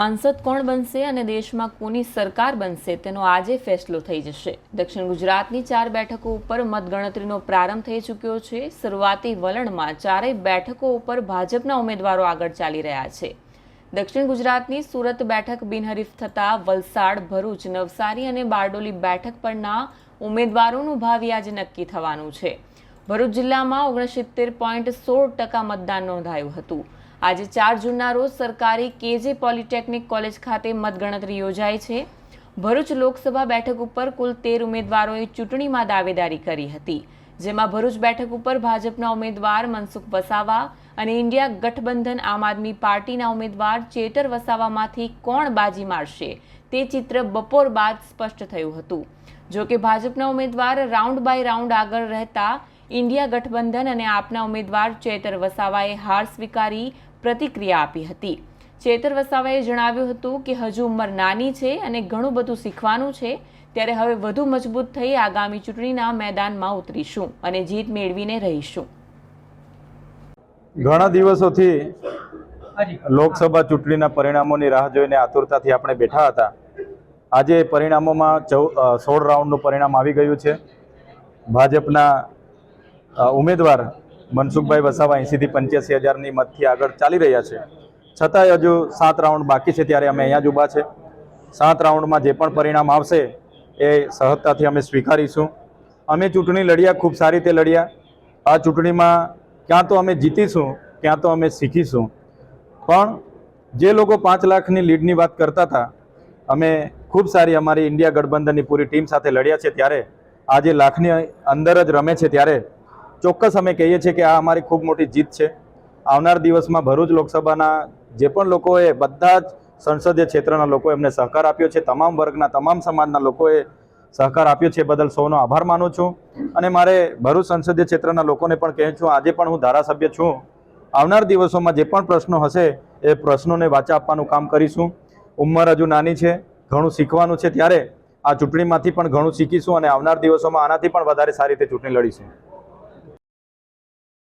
સાંસદ કોણ બનશે અને દેશમાં કોની સરકાર બનશે તેનો આજે ફેસલો થઈ જશે. દક્ષિણ ગુજરાતની ચાર બેઠકો ઉપર મતગણતરીનો પ્રારંભ થઈ ચૂક્યો છે. શરૂઆતી વલણમાં ચારેય બેઠકો ઉપર ભાજપના ઉમેદવારો આગળ ચાલી રહ્યા છે. દક્ષિણ ગુજરાતની સુરત બેઠક બિનહરીફ થતાં વલસાડ, ભરૂચ, નવસારી અને બારડોલી બેઠક પરના ઉમેદવારોનું ભાવિ આજે નક્કી થવાનું છે. ભરૂચ જિલ્લામાં ઓગણસિત્તેર પોઈન્ટ સોળ ટકા મતદાન નોંધાયું હતું. આજે ચાર જૂનના રોજ સરકારી કેજે પોલિટેકનિક કોલેજ ખાતે મતગણતરી યોજાઈ છે. ભરૂચ લોકસભા બેઠક ઉપર કુલ તેર ઉમેદવારોએ ચૂંટણીમાં દાવેદારી કરી હતી. જેમાં ભરૂચ બેઠક ઉપર ભાજપના ઉમેદવાર મનસુખ વસાવા અને ઇન્ડિયા ગઠબંધન આમ આદમી પાર્ટીના ઉમેદવાર ચેતર વસાવામાંથી કોણ બાજી મારશે તે ચિત્ર બપોર બાદ સ્પષ્ટ થયું હતું. જોકે ભાજપના ઉમેદવાર રાઉન્ડ બાય રાઉન્ડ આગળ રહેતા ઇન્ડિયા ગઠબંધન અને આપના ઉમેદવાર ચેતર વસાવાએ હાર સ્વીકારી પ્રતિક્રિયા આપી હતી. ચેતર વસાવાએ જણાવ્યું હતું કે હજુ ઉંમર નાની છે અને ઘણું બધું શીખવાનું છે. ત્યારે હવે વધુ મજબૂત થઈ આગામી ચૂંટણીના મેદાનમાં ઉતરીશું અને જીત મેળવીને રહીશું. ઘણા દિવસોથી લોકસભા ચૂંટણીના પરિણામોની રાહ જોઈને આતુરતાથી આપણે બેઠા હતા. આજે પરિણામોમાં ચૌ સોળ રાઉન્ડનું પરિણામ આવી ગયું છે. ભાજપના ઉમેદવાર મનસુખભાઈ વસાવા એંસીથી પંચ્યાસી હજારની મતથી આગળ ચાલી રહ્યા છે. છતાંય હજુ સાત રાઉન્ડ બાકી છે ત્યારે અમે અહીંયા જ ઊભા છે. સાત રાઉન્ડમાં જે પણ પરિણામ આવશે એ સહજતાથી અમે સ્વીકારીશું. અમે ચૂંટણી લડ્યા, ખૂબ સારી રીતે લડ્યા. આ ચૂંટણીમાં ક્યાં તો અમે જીતીશું, ક્યાં તો અમે શીખીશું. પણ જે લોકો પાંચ લાખની લીડની વાત કરતા હતા, અમે ખૂબ સારી અમારી ઇન્ડિયા ગઠબંધનની પૂરી ટીમ સાથે લડ્યા છે ત્યારે. આજે લાખની અંદર જ રમે છે ત્યારે ચોક્કસ અમે કહીએ છીએ કે આ અમારી ખૂબ મોટી જીત છે. આવનાર દિવસમાં ભરૂચ લોકસભાના જે પણ લોકોએ બધા જ સંસદીય ક્ષેત્રના લોકોએ એમને સહકાર આપ્યો છે, તમામ વર્ગના, તમામ સમાજના લોકોએ સહકાર આપ્યો છે બદલ સૌનો આભાર માનું છું. અને મારે ભરૂચ સંસદીય ક્ષેત્રના લોકોને પણ કહે છું, આજે પણ હું ધારાસભ્ય છું. આવનાર દિવસોમાં જે પણ પ્રશ્નો હશે એ પ્રશ્નોને વાચા આપવાનું કામ કરીશું. ઉંમર હજુ નાની છે, ઘણું શીખવાનું છે, ત્યારે આ ચૂંટણીમાંથી પણ ઘણું શીખીશું અને આવનાર દિવસોમાં આનાથી પણ વધારે સારી રીતે ચૂંટણી લડીશું.